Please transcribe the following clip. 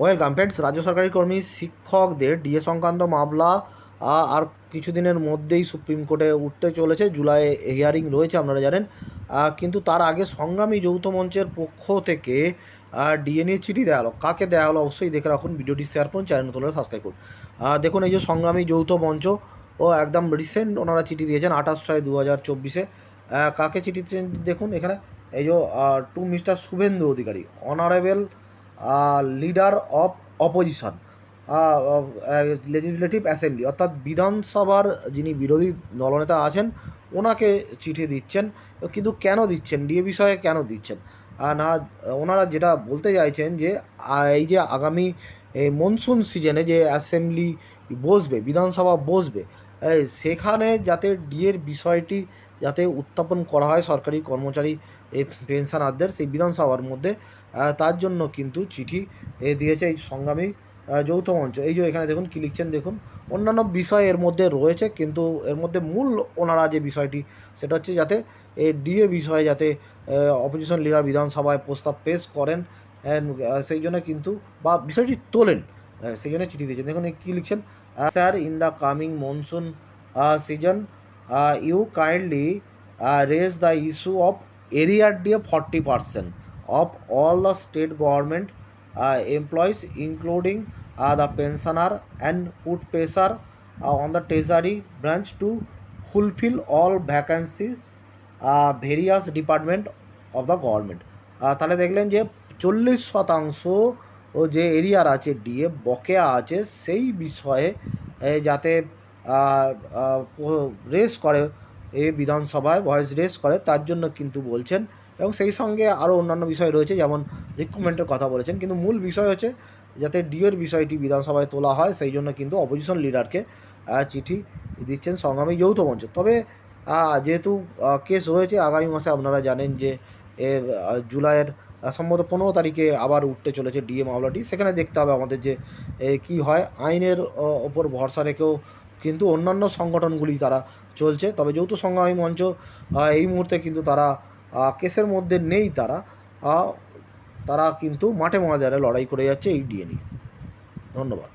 Welcome friends রাজ্য সরকারি কর্মী, শিক্ষকদের ডিএ সংক্রান্ত মামলা আর কিছুদিনের মধ্যেই সুপ্রিম কোর্টে উঠতে চলেছে, জুলাই হিয়ারিং রয়েছে, আপনারা জানেন। কিন্তু তার আগে সংগ্রামী যৌথ মঞ্চের পক্ষ থেকে ডিএ নিয়ে চিঠি দেওয়া হলো। কাকে দেওয়া হলো অবশ্যই দেখে রাখুন, ভিডিওটি শেয়ার করুন, চ্যানেল তোলে সাবস্ক্রাইব করুন। দেখুন, এই যে সংগ্রামী যৌথ মঞ্চ, ও একদম রিসেন্ট ওনারা চিঠি দিয়েছেন, আঠাশ ছয় দু হাজার চব্বিশে। কাকে চিঠি দেখুন এখানে, এই যে to mister Suvendu Adhikari honourable leader of opposition legislative assembly অর্থাৎ বিধানসভার যিনি বিরোধী দলনেতা আছেন, ওনাকে চিঠি দিচ্ছেন। কিন্তু কেন দিচ্ছেন? ডিএ বিষয়ে কেন দিচ্ছেন? না, ওনারা যেটা বলতে চাইছেন যে এই যে আগামী মনসুন সিজনে যে অ্যাসেম্বলি বসবে, বিধানসভা বসবে সেখানে যাতে ডিএর বিষয়টি যাতে উত্থাপন করা হয়, সরকারি কর্মচারী এই পেনশনারদের সেই বিধানসভার মধ্যে তার জন্য কিন্তু চিঠি, এ, দিয়েছে এই সংগ্রামী যৌথ মঞ্চ। এই যে এখানে দেখুন, কী লিখছেন দেখুন, অন্যান্য বিষয় এর মধ্যে রয়েছে, কিন্তু এর মধ্যে মূল ওনারা যে বিষয়টি, সেটা হচ্ছে যাতে এই ডিএ বিষয়ে যাতে অপোজিশন লিডার বিধানসভায় প্রস্তাব পেশ করেন সেই জন্য কিন্তু, বা বিষয়টি তোলেন সেই জন্য চিঠি দিয়েছেন। দেখুন কী লিখছেন sir, in the coming monsoon season you kindly raise the issue of arrear DA forty percent of all the state government employees including the pensioner and put pressure on the treasury branch to fulfill all vacancy various department of the government তাহলে দেখলেন যে চল্লিশ শতাংশ, ও যে এরিয়ার আছে DA বকেয়া আছে, সেই বিষয়ে যাতে রেস করে এ বিধানসভায় ভয়েস রেস করে তার জন্য কিন্তু বলছেন। এবং সেই সঙ্গে আরও অন্যান্য বিষয় রয়েছে যেমন রিক্রুটমেন্টের কথা বলেছেন। কিন্তু মূল বিষয় হচ্ছে যাতে ডিওর বিষয়টি বিধানসভায় তোলা হয় সেই জন্য কিন্তু অপোজিশন লিডারকে চিঠি দিচ্ছেন সংগ্রামী যৌথ মঞ্চ। তবে যেহেতু কেস রয়েছে আগামী মাসে আপনারা জানেন যে এ, জুলাইয়ের সম্ভবত পনেরো তারিখে আবার উঠতে চলেছে ডিএ মামলাটি। সেখানে দেখতে হবে আমাদের যে কি হয়। আইনের ওপর ভরসা রেখেও কিন্তু অন্যান্য সংগঠনগুলি তারা চলছে। তবে যৌথ সংগ্রামী মঞ্চ এই মুহূর্তে কিন্তু তারা কেসের মধ্যে নেই তারা। তারা কিন্তু মাঠে ময়দানে লড়াই করে যাচ্ছে এই ডিএ নিয়ে ধন্যবাদ।